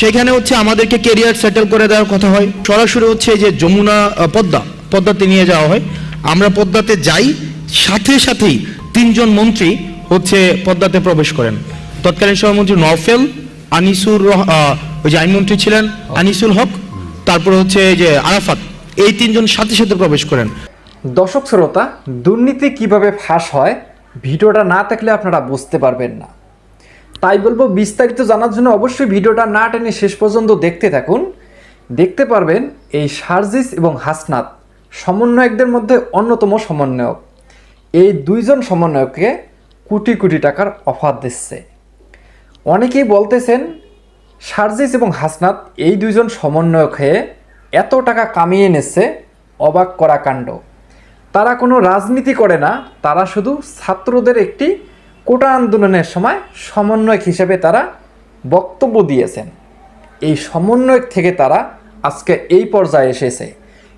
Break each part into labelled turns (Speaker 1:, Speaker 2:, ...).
Speaker 1: সেখানে হচ্ছে আমাদেরকে কেরিয়ার সেটেল করে দেওয়ার কথা হয়। সরাসরি হচ্ছে যে যমুনা পদ্মা, পদ্মাতে নিয়ে যাওয়া হয়। আমরা পদ্মাতে যাই, সাথে সাথেই তিনজন মন্ত্রী হচ্ছে পদ্মাতে প্রবেশ করেন। তৎকালীন সভামন্ত্রী নফেল আনিসুর ওই যে আইনমন্ত্রী ছিলেন, আনিসুল হক, তারপর হচ্ছে যে আরাফাত, এই তিনজন সাথে সাথে প্রবেশ করেন।
Speaker 2: দর্শক শ্রোতা, দুর্নীতি কীভাবে ফাঁস হয়, ভিডিওটা না থাকলে আপনারা বুঝতে পারবেন না। তাই বলব, বিস্তারিত জানার জন্য অবশ্যই ভিডিওটা না টেনে শেষ পর্যন্ত দেখতে থাকুন। দেখতে পারবেন এই সার্জিস এবং হাসনাত সমন্বয়কদের মধ্যে অন্যতম সমন্বয়ক। এই দুইজন সমন্বয়ককে কোটি কোটি টাকার অফার দিচ্ছে। অনেকেই বলতেছেন, সার্জিস এবং হাসনাত এই দুইজন সমন্বয়ক হয়ে এত টাকা কামিয়ে এনেছে, অবাক করা কাণ্ড। তারা কোনো রাজনীতি করে না, তারা শুধু ছাত্রদের একটি কোটা আন্দোলনের সময় সমন্বয়ক হিসেবে তারা বক্তব্য দিয়েছেন। এই সমন্বয়ক থেকে তারা আজকে এই পর্যায়ে এসেছে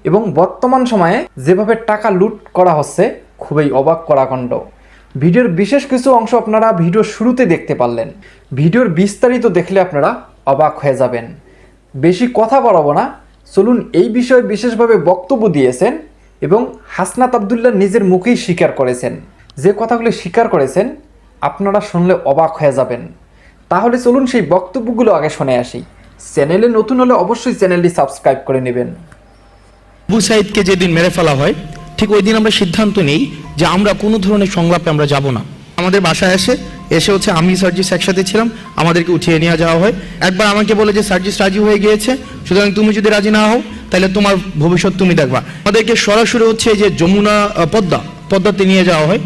Speaker 2: এবং বর্তমান সময়ে যেভাবে টাকা লুট করা হচ্ছে, খুবই অবাক করা কাণ্ড ভিডিওর বিশেষ কিছু অংশ আপনারা ভিডিওর শুরুতে দেখতে পারলেন। ভিডিওর বিস্তারিত দেখলে আপনারা অবাক হয়ে যাবেন। বেশি কথা বাড়াবো না, চলুন এই বিষয়ে বিশেষভাবে বক্তব্য দিয়েছেন এবং হাসনাত আবদুল্লাহ নিজের মুখেই স্বীকার করেছেন। যে কথাগুলি স্বীকার করেছেন আপনারা শুনলে অবাক হয়ে যাবেন। তাহলে চলুন সেই বক্তব্যগুলো আগে শুনে আসি। চ্যানেলে নতুন হলে অবশ্যই চ্যানেলটি সাবস্ক্রাইব করে নেবেন।
Speaker 1: আবু সাইদকে যেদিন মেরে ফেলা হয়, ঠিক ওই দিন আমরা সিদ্ধান্ত নিই যে আমরা কোনো ধরনের সংলাপে আমরা যাব না। আমাদের বাসায় এসে এসে হচ্ছে আমি সার্জিস একসাথে ছিলাম, আমাদেরকে উঠিয়ে নিয়ে যাওয়া হয়। একবার আমাকে বলে যে, সার্জিস রাজি হয়ে গিয়েছে, সুতরাং তুমি যদি রাজি না হও, তাহলে তোমার ভবিষ্যৎ তুমি দেখবা। আমাদেরকে সরাসরি হচ্ছে যে যমুনা পদ্মা, পদ্মাতে নিয়ে যাওয়া হয়।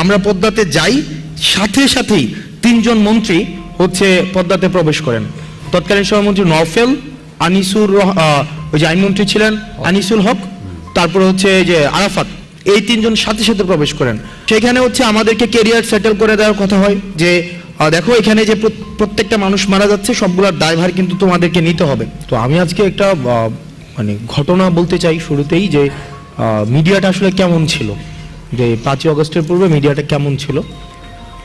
Speaker 1: আমরা পদ্মাতে যাই সাথে সাথেই তিনজন মন্ত্রী হচ্ছে পদ্মাতে প্রবেশ করেন। তৎকালীন সভামন্ত্রী নফেল আনিসুর ওই যে আইনমন্ত্রী ছিলেন, আনিসুল হক, তারপরে হচ্ছে যে আরাফাত, এই তিনজন সাথে সাথে প্রবেশ করেন। সেখানে হচ্ছে আমাদেরকে কেরিয়ার সেটেল করে দেওয়ার কথা হয় যে দেখো এখানে যে প্রত্যেকটা মানুষ মারা যাচ্ছে, সবগুলোর দায়ভার কিন্তু তোমাদেরকে নিতে হবে। তো আমি আজকে একটা মানে ঘটনা বলতে চাই শুরুতেই যে মিডিয়াটা আসলে কেমন ছিল? যে পাঁচই অগস্টের পূর্বে মিডিয়াটা কেমন ছিল?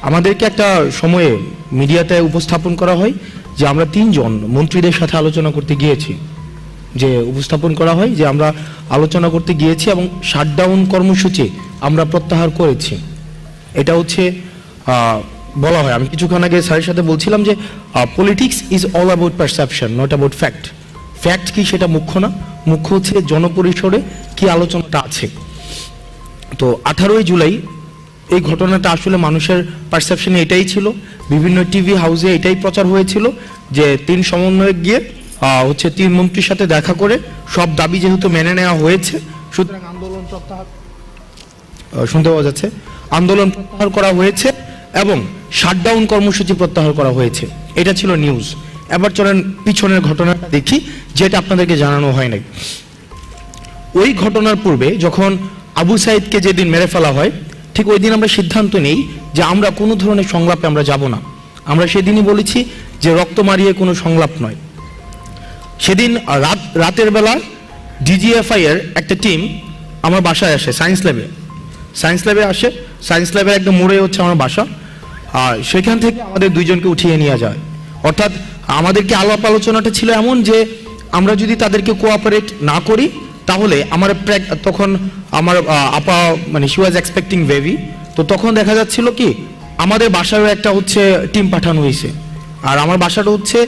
Speaker 1: আমাদেরকে একটা সময়ে মিডিয়াতে উপস্থাপন করা হয় যে আমরা তিনজন মন্ত্রীদের সাথে আলোচনা করতে গিয়েছি। যে উপস্থাপন করা হয় যে আমরা আলোচনা করতে গিয়েছি এবং শাটডাউন কর্মসূচি আমরা প্রত্যাহার করেছি। এটা হচ্ছে বলা হয়। আমি কিছুক্ষণ আগে স্যারের সাথে বলছিলাম যে politics is all about perception not about fact fact কি সেটা মুখ্য না? মুখ্য হচ্ছে জনপরিসরে কি আলোচনাটা আছে। তো আঠারোই জুলাই এই ঘটনাটা আসলে মানুষের পারসেপশনে এটাই ছিল। বিভিন্ন টিভি হাউসে এটাই প্রচার হয়েছিল যে তিন সমন্বয়ক গিয়ে হচ্ছে তিন মন্ত্রীর সাথে দেখা করে সব দাবি যেহেতু মেনে নেওয়া হয়েছে, সুতরাং আন্দোলন প্রত্যাহার শুনতে পাওয়া যাচ্ছে। আন্দোলন প্রত্যাহার করা হয়েছে এবং শাটডাউন কর্মসূচি প্রত্যাহার করা হয়েছে। এটা ছিল নিউজ এবার চলেন পিছনের ঘটনাটা দেখি, যেটা আপনাদেরকে জানানো হয় নাই। ওই ঘটনার পূর্বে যখন আবু সাইদকে যেদিন মেরে ফেলা হয় ঠিক ওই দিন আমরা সিদ্ধান্ত নেই যে আমরা কোনো ধরনের সংলাপে আমরা যাব না। আমরা সেদিনই বলেছি যে রক্ত মারিয়ে কোনো সংলাপ নয়। সেদিন রাত, রাতের বেলা ডিজিএফআই এর একটা টিম আমার বাসায় আসে, সায়েন্স ল্যাবে। সায়েন্স ল্যাবে আসে, সায়েন্স ল্যাবের একদম মোড়ে হচ্ছে আমার বাসা। আর সেখান থেকে আমাদের দুইজনকে উঠিয়ে নিয়ে যায়। অর্থাৎ আমাদেরকে আলাপ আলোচনাটা ছিল এমন যে আমরা যদি তাদেরকে কোঅপারেট না করি তাহলে আমার তখন আমার আপা মানে শি ওয়াজ এক্সপেক্টিং বেবি তো তখন দেখা যাচ্ছিল কি, আমাদের বাসায়ও একটা হচ্ছে টিম পাঠানো হয়েছে। আর আমার বাসাটা হচ্ছে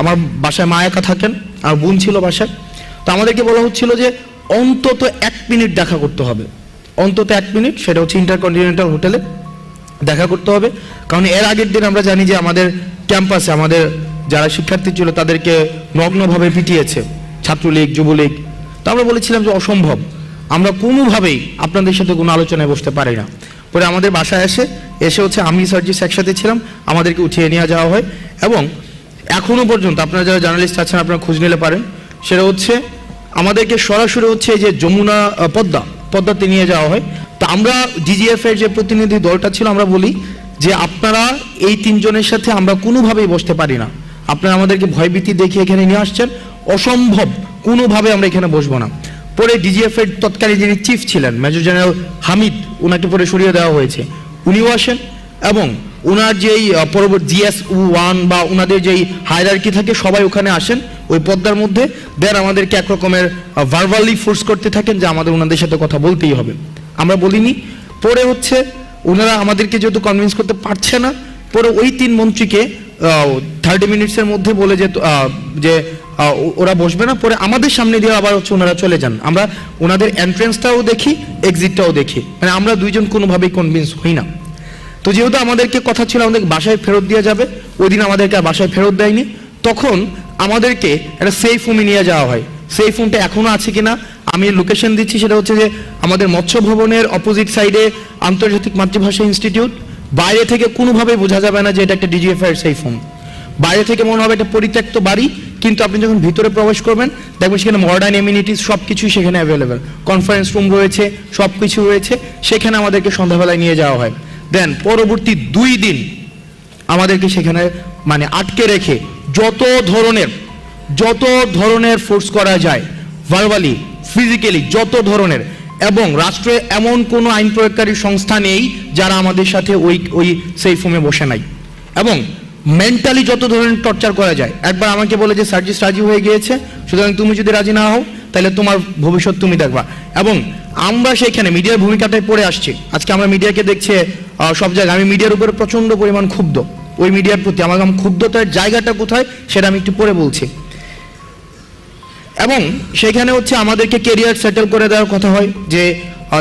Speaker 1: আমার বাসায় মা একা থাকেন, আর বোন ছিল বাসায়। তো আমাদেরকে বলা হচ্ছিল যে অন্তত এক মিনিট দেখা করতে হবে। অন্তত এক মিনিট, সেটা হচ্ছে ইন্টারকন্টিনেন্টাল হোটেলে দেখা করতে হবে। কারণ এর আগের দিন আমরা জানি যে আমাদের ক্যাম্পাসে আমাদের যারা শিক্ষার্থী ছিল তাদেরকে নগ্নভাবে পিটিয়েছে। ছাত্রলীগ, যুবলীগ তো আমরা বলেছিলাম যে অসম্ভব। আমরা কোনোভাবেই আপনাদের সাথে কোনো আলোচনায় বসতে পারি না। পরে আমাদের বাসায় এসে এসে হচ্ছে আমি সার্জিস একসাথে ছিলাম, আমাদেরকে উঠিয়ে নিয়ে যাওয়া হয় এবং এখনও পর্যন্ত আপনারা যারা জার্নালিস্ট আছেন, আপনারা খোঁজ নিলে পারেন। সেটা হচ্ছে, আমাদেরকে সরাসরি হচ্ছে যে যমুনা পদ্মা, পদ্মাতে নিয়ে যাওয়া হয়। তো আমরা ডিজিএফ এর যে প্রতিনিধি দলটা ছিল, আমরা বলি যে আপনারা এই তিনজনের সাথে আমরা কোনোভাবেই বসতে পারি না। আপনারা আমাদেরকে ভয়ভীতি দেখিয়ে এখানে নিয়ে আসছেন। অসম্ভব। কোনোভাবে আমরা এখানে বসবো না। পরে ডিজিএফ এর তৎকালীন যিনি চিফ ছিলেন মেজর জেনারেল হামিদ ওনাকে পরে সরিয়ে দেওয়া হয়েছে। উনিও আসেন এবং ওনার যেই পরবর্তী জিএস ওয়ান বা ওনাদের যেই হায়ারার্কি থাকে, সবাই ওখানে আসেন ওই পদ্মার মধ্যে। দেন আমাদেরকে একরকমের ভার্বালি ফোর্স করতে থাকেন যে আমাদের ওনাদের সাথে কথা বলতেই হবে। আমরা বলিনি। পরে হচ্ছে ওনারা আমাদেরকে যেহেতু কনভিন্স করতে পারছে না, পরে ওই তিন মন্ত্রীকে থার্টি মিনিটসের মধ্যে বলে যে যে ওরা বসবে না, পরে আমাদের সামনে দিয়ে আবার হচ্ছে ওনারা চলে যান। আমরা ওনাদের এন্ট্রেন্সটাও দেখি এক্সিটটাও দেখি। মানে আমরা দুইজন কোনোভাবেই কনভিন্স হই না। তো যেহেতু আমাদেরকে কথা ছিল, আমাদের বাসায় ফেরত দেওয়া যাবে ওই দিন আমাদেরকে আর বাসায় ফেরত দেয়নি। তখন আমাদেরকে একটা সেফ হোমে নিয়ে যাওয়া হয়। সেই ফোনটা এখনও আছে কিনা, আমি লোকেশন দিচ্ছি, সেটা হচ্ছে যে আমাদের মৎস্য ভবনের অপোজিট সাইডে আন্তর্জাতিক মাতৃভাষা ইনস্টিটিউট বাইরে থেকে কোনোভাবেই বোঝা যাবে না যে এটা একটা ডিজিএফআই সেই ফোন বাইরে থেকে মনে হবে একটা পরিত্যক্ত বাড়ি কিন্তু আপনি যখন ভিতরে প্রবেশ করবেন, দেখবেন সেখানে মডার্ন এমিনিটিস সব কিছুই সেখানে অ্যাভেলেবেল কনফারেন্স রুম রয়েছে সব কিছু রয়েছে, সেখানে আমাদেরকে সন্ধ্যাবেলায় নিয়ে যাওয়া হয়। দেন পরবর্তী দুই দিন আমাদেরকে সেখানে মানে আটকে রেখে যত ধরনের যত ধরনের ফোর্স করা যায় ভার্বালি ফিজিক্যালি যত ধরনের, এবং রাষ্ট্রে এমন কোনো আইন প্রয়োগকারী সংস্থা নেই যারা আমাদের সাথে ওই ওই সেই ফোমে বসে নাই। এবং মেন্টালি যত ধরনের টর্চার করা যায়, একবার আমাকে বলে যে সার্জিস রাজি হয়ে গিয়েছে, সুতরাং তুমি যদি রাজি না হও, তাহলে তোমার ভবিষ্যৎ তুমি দেখবা। এবং আমরা সেখানে মিডিয়ার ভূমিকাটায় পড়ে আসছি। আজকে আমরা মিডিয়াকে দেখছি সব জায়গায়। আমি মিডিয়ার উপরে প্রচণ্ড পরিমাণ ক্ষুব্ধ। ওই মিডিয়ার প্রতি আমার ক্ষুব্ধতার জায়গাটা কোথায়, সেটা আমি একটু পরে বলছি। এবং সেখানে হচ্ছে আমাদেরকে কেরিয়ার সেটেল করে দেওয়ার কথা হয় যে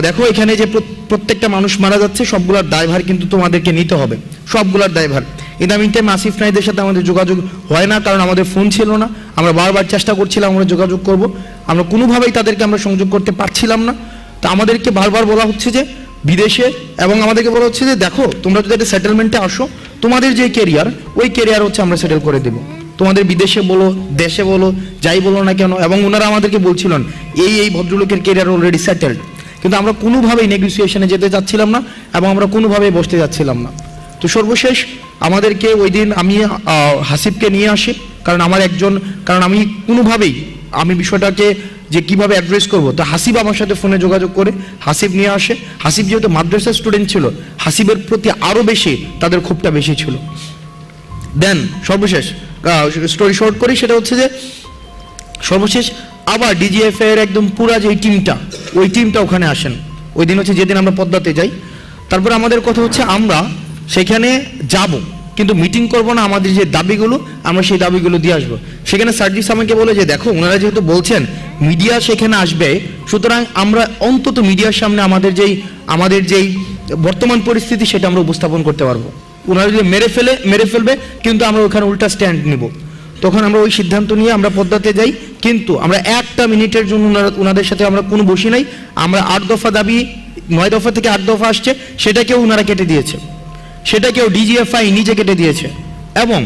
Speaker 1: দেখো এখানে যে প্রত্যেকটা মানুষ মারা যাচ্ছে, সবগুলোর দায়ভার কিন্তু তোমাদেরকে নিতে হবে। সবগুলোর দায়ভার। ইন দ্য আসিফ নাইদের সাথে আমাদের যোগাযোগ হয় না, কারণ আমাদের ফোন ছিল না। আমরা বারবার চেষ্টা করছিলাম, আমরা যোগাযোগ করব। আমরা কোনোভাবেই তাদেরকে আমরা সংযোগ করতে পারছিলাম না। তো আমাদেরকে বারবার বলা হচ্ছে যে, বিদেশে, এবং আমাদেরকে বলা হচ্ছে যে, দেখো, তোমরা যদি একটা সেটেলমেন্টে আসো, তোমাদের যে কেরিয়ার ওই কেরিয়ার হচ্ছে আমরা সেটেল করে দেবো। তোমাদের বিদেশে বলো, দেশে বলো, যাই বলো না কেন, এবং ওনারা আমাদেরকে বলছিলেন, এই এই ভদ্রলোকের কেরিয়ার অলরেডি সেটেলড কিন্তু আমরা কোনোভাবেই নেগোসিয়েশনে যেতে চাচ্ছিলাম না, এবং আমরা কোনোভাবেই বসতে যাচ্ছিলাম না। তো সর্বশেষ আমাদেরকে ওই দিন আমি হাসিবকে নিয়ে আসি। কারণ আমার একজন, কারণ আমি কোনোভাবেই, আমি বিষয়টাকে যে কীভাবে অ্যাড্রেস করব, তো হাসিব আমার সাথে ফোনে যোগাযোগ করে, হাসিব নিয়ে আসে। হাসিব যেহেতু মাদ্রাসার স্টুডেন্ট ছিল, হাসিবের প্রতি আরও বেশি তাদের ক্ষোভটা বেশি ছিল। দেন সর্বশেষ স্টোরি শর্ট করি, সেটা হচ্ছে যে, সর্বশেষ, আবার ডিজিএফ এর একদম পুরা যে টিমটা ওই টিমটা ওখানে আসেন। ওই দিন হচ্ছে যেদিন আমরা পদ্মাতে যাই। তারপরে আমাদের কথা হচ্ছে আমরা সেখানে যাব। কিন্তু মিটিং করব না আমাদের যে দাবিগুলো, আমরা সেই দাবিগুলো দিয়ে আসব। সেখানে সার্জিস আমাকে বলে যে, দেখো ওনারা যেহেতু বলছেন মিডিয়া সেখানে আসবে, সুতরাং আমরা অন্তত মিডিয়ার সামনে আমাদের যেই আমাদের যেই বর্তমান পরিস্থিতি সেটা আমরা উপস্থাপন করতে পারব। ওনারা যদি মেরে ফেলে, মেরে ফেলবে, কিন্তু আমরা ওখানে উল্টা স্ট্যান্ড নিব। তখন আমরা ওই সিদ্ধান্ত নিয়ে আমরা পদ্মাতে যাই। কিন্তু আমরা একটা মিনিটের জন্য ওনাদের সাথে আমরা কোনো বসি নাই। আমরা আট দফা দাবি, নয় দফা থেকে আট দফা আসছে, সেটাকেও ওনারা কেটে দিয়েছে। সেটাকেও ডিজিএফআই নিচে কেটে দিয়েছে। এবং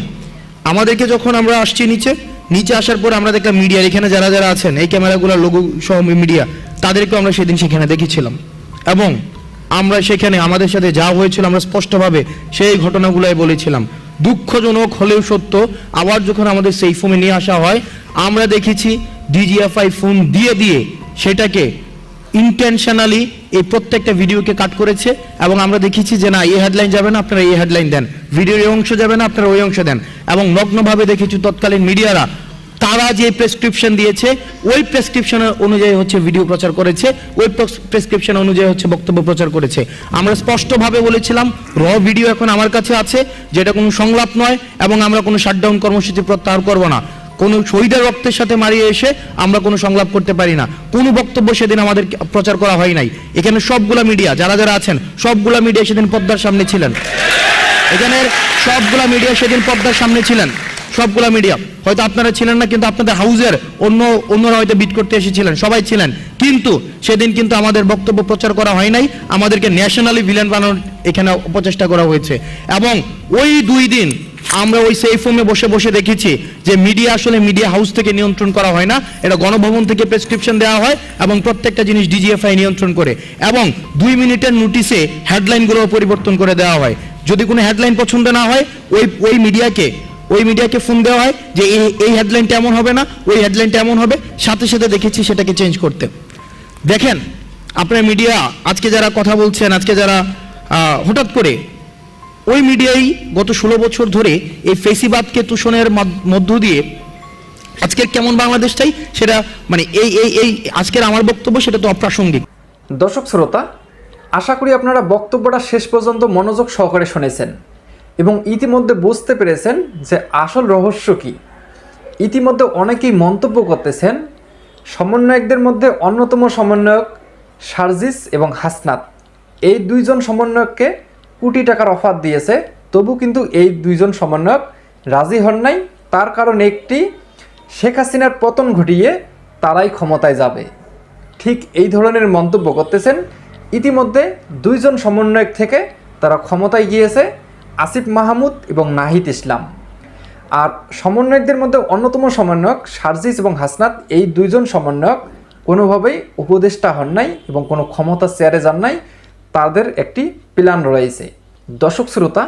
Speaker 1: আমাদেরকে যখন আমরা আসছি নিচে নিচে আসার পর আমরা দেখলাম মিডিয়ার, এখানে যারা যারা আছেন, এই ক্যামেরাগুলো লোগো সহ মিডিয়া, তাদেরকেও আমরা সেদিন সেখানে দেখেছিলাম। এবং আমরা সেখানে আমাদের সাথে যা হয়েছিল আমরা স্পষ্টভাবে সেই ঘটনাগুলোই বলেছিলাম। দুঃখজনক হলেও সত্য, আবার যখন আমাদের সেই ফোনে নিয়ে আসা হয়, আমরা দেখেছি ডিজিএফআই ফোন দিয়ে দিয়ে সেটাকে ইন্টেনশনালি এই প্রত্যেকটা ভিডিওকে কাট করেছে এবং আমরা দেখেছি যে না, এই হেডলাইন যাবে না, আপনারা এই হেডলাইন দেন। ভিডিওর এই অংশ যাবে না, আপনারা ওই অংশ দেন। এবং নগ্নভাবে দেখেছি তৎকালীন মিডিয়ারা, তারা যে প্রেসক্রিপশন দিয়েছে, ওই প্রেসক্রিপশন অনুযায়ী হচ্ছে ভিডিও প্রচার করেছে, ওই প্রেসক্রিপশন অনুযায়ী হচ্ছে বক্তব্য প্রচার করেছে। আমরা স্পষ্টভাবে বলেছিলাম র ভিডিও এখন আমার কাছে আছে, যেটা কোনো সংলাপ নয় এবং আমরা কোনো শাটডাউন কর্মসূচি প্রত্যাহার করব না। কোনো শহীদের রক্তের সাথে মারিয়ে এসে আমরা কোনো সংলাপ করতে পারি না। কোনো বক্তব্য সেদিন আমাদের প্রচার করা হয় নাই। এখানে সবগুলা মিডিয়া, যারা যারা আছেন, সবগুলা মিডিয়া সেদিন পদ্মার সামনে ছিলেন। এখানের সবগুলা মিডিয়া সেদিন পদ্মার সামনে ছিলেন। সবগুলা মিডিয়া। হয়তো আপনারা ছিলেন না, কিন্তু আপনাদের হাউজের অন্য, অন্যরা হয়তো বিট করতে এসেছিলেন সবাই ছিলেন। কিন্তু সেদিন কিন্তু আমাদের বক্তব্য প্রচার করা হয় নাই, আমাদেরকে ন্যাশনালি ভিলেন বানানোর এখানে অপচেষ্টা করা হয়েছে। এবং ওই দুই দিন আমরা ওই সেই ফোমে বসে বসে দেখেছি যে মিডিয়া আসলে মিডিয়া হাউস থেকে নিয়ন্ত্রণ করা হয় না। এটা গণভবন থেকে প্রেসক্রিপশন দেওয়া হয় এবং প্রত্যেকটা জিনিস ডিজিএফআই নিয়ন্ত্রণ করে এবং দুই মিনিটের নোটিশে হেডলাইনগুলো পরিবর্তন করে দেওয়া হয়। যদি কোনো হেডলাইন পছন্দ না হয়, ওই ওই মিডিয়াকে ওই মিডিয়াকে ফোন দেওয়া হয় যে এই এই হেডলাইনটা এমন হবে না, ওই হেডলাইনটা এমন হবে, সাথে সাথে দেখেছি সেটাকে চেঞ্জ করতে। দেখেন, আপনার মিডিয়া আজকে যারা কথা বলছেন, আজকে যারা হঠাৎ করে ওই মিডিয়াই গত ষোলো বছর ধরে এই ফেসিবাদকে তুষণের মধ্য দিয়ে আজকের কেমন বাংলাদেশ চাই সেটা মানে এই এই এই আজকের আমার বক্তব্য সেটা তো অপ্রাসঙ্গিক।
Speaker 2: দর্শক শ্রোতা, আশা করি আপনারা বক্তব্যটা শেষ পর্যন্ত মনোযোগ সহকারে শুনেছেন এবং ইতিমধ্যে বুঝতে পেরেছেন যে আসল রহস্য কি। ইতিমধ্যে অনেকেই মন্তব্য করতেছেন, সমন্বয়কদের মধ্যে অন্যতম সমন্বয়ক সার্জিস এবং হাসনাত। এই দুইজন সমন্বয়ককে কোটি টাকার অফার দিয়েছে। তবু কিন্তু এই দুইজন সমন্বয়ক রাজি হন নাই। তার কারণ একটি শেখ হাসিনার পতন ঘটিয়ে তারাই ক্ষমতায় যাবে। ঠিক এই ধরনের মন্তব্য করতেছেন। ইতিমধ্যে দুইজন সমন্বয়ক থেকে তারা ক্ষমতায় গিয়েছে, আসিফ মাহমুদ এবং নাহিদ ইসলাম। আর সমন্বয়কদের মধ্যে অন্যতম সমন্বয়ক সার্জিস এবং হাসনাত এই দুইজন সমন্বয়ক কোনোভাবেই উপদেষ্টা হন নাই এবং কোনো ক্ষমতা চেয়ারে যান নাই। তাদের একটি প্ল্যান রয়েছে। দর্শক শ্রোতা,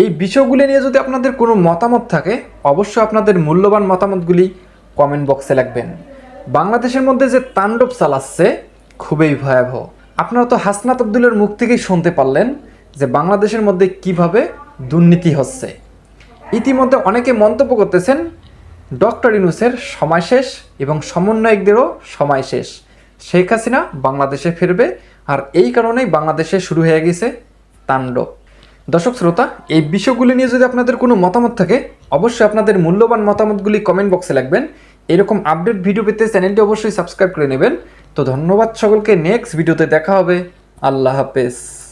Speaker 2: এই বিষয়গুলি নিয়ে যদি আপনাদের কোনো মতামত থাকে, অবশ্যই আপনাদের মূল্যবান মতামতগুলি কমেন্ট বক্সে লিখবেন। বাংলাদেশের মধ্যে যে তাণ্ডব চালাচ্ছে, খুবই ভয়াবহ। আপনারা তো হাসনাত আব্দুলের মুখ থেকেই শুনতে পারলেন যে বাংলাদেশের মধ্যে কীভাবে দুর্নীতি হচ্ছে। ইতিমধ্যে অনেকে মন্তব্য করতেছেন, ডক্টর ইনুসের সময় শেষ এবং সমন্বয়কদেরও সময় শেষ। শেখ হাসিনা বাংলাদেশে ফিরবে আর এই কারণেই বাংলাদেশে শুরু হয়ে গেছে তাণ্ডব। দর্শক শ্রোতা, এই বিষয়গুলি নিয়ে যদি আপনাদের কোনো মতামত থাকে, অবশ্যই আপনাদের মূল্যবান মতামতগুলি কমেন্ট বক্সে লাগবেন এরকম আপডেট ভিডিও পেতে চ্যানেলটি অবশ্যই সাবস্ক্রাইব করে নেবেন। তো ধন্যবাদ সকলকে নেক্সট ভিডিওতে দেখা হবে। আল্লাহ হাফেজ।